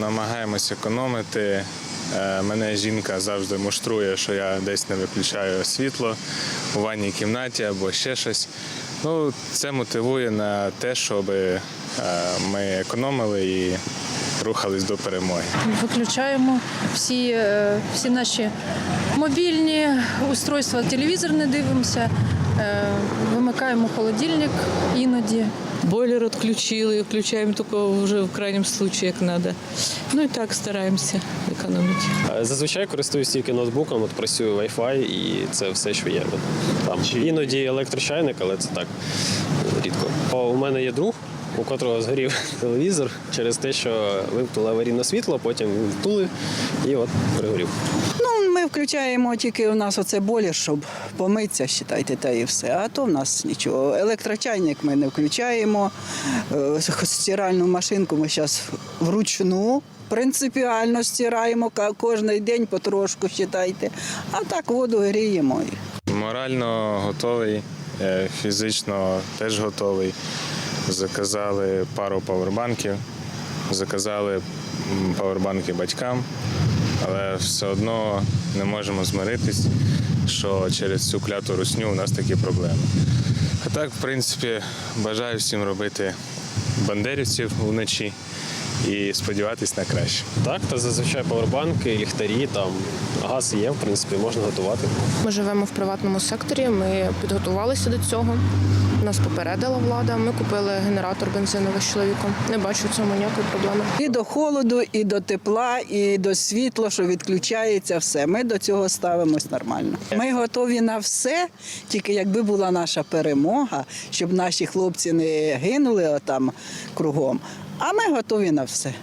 Намагаємось економити. Е, Мене жінка завжди муштрує, що я десь не виключаю світло у ванній кімнаті або ще щось. Ну, це мотивує на те, щоб е, ми економили і рухались до перемоги. Виключаємо всі, е, всі наші мобільні устройства, телевізор не дивимося, вимикаємо холодильник іноді. Бойлер отключили, включаем только уже в крайнем случае, як надо. Ну і так стараємося економити. Зазвичай користуюсь тільки ноутбуком, от працюю Wi-Fi і це все, що є. Там іноді електрочайник, але це так рідко. О, У мене є друг, у котрого згорів телевізор через те, що вимкнули аварійне світло, потім втули і от пригорів. Ну, ми включаємо тільки у нас оце бойлер, щоб помитися, считайте, та і все. А то в нас нічого. Електрочайник ми не включаємо. Е, Стиральну машинку ми зараз вручну принципіально стираємо кожен день потрошку, считайте. А так воду гріємо. Морально готовий, е, фізично теж готовий. Заказали пару павербанків, заказали павербанки батькам, але все одно не можемо змиритись, що через цю кляту русню у нас такі проблеми. А так, в принципі, бажаю всім робити бандерівців вночі і сподіватись на краще. Так, та зазвичай павербанки, ліхтарі, там газ є, в принципі, можна готувати. Ми живемо в приватному секторі. Ми підготувалися до цього. Нас попередила влада. Ми купили генератор бензиновий з чоловіком. Не бачу в цьому ніякої проблеми. І до холоду, і до тепла, і до світла, що відключається, все. Ми до цього ставимось нормально. Ми готові на все, тільки якби була наша перемога, щоб наші хлопці не гинули там кругом. А ми готові на все.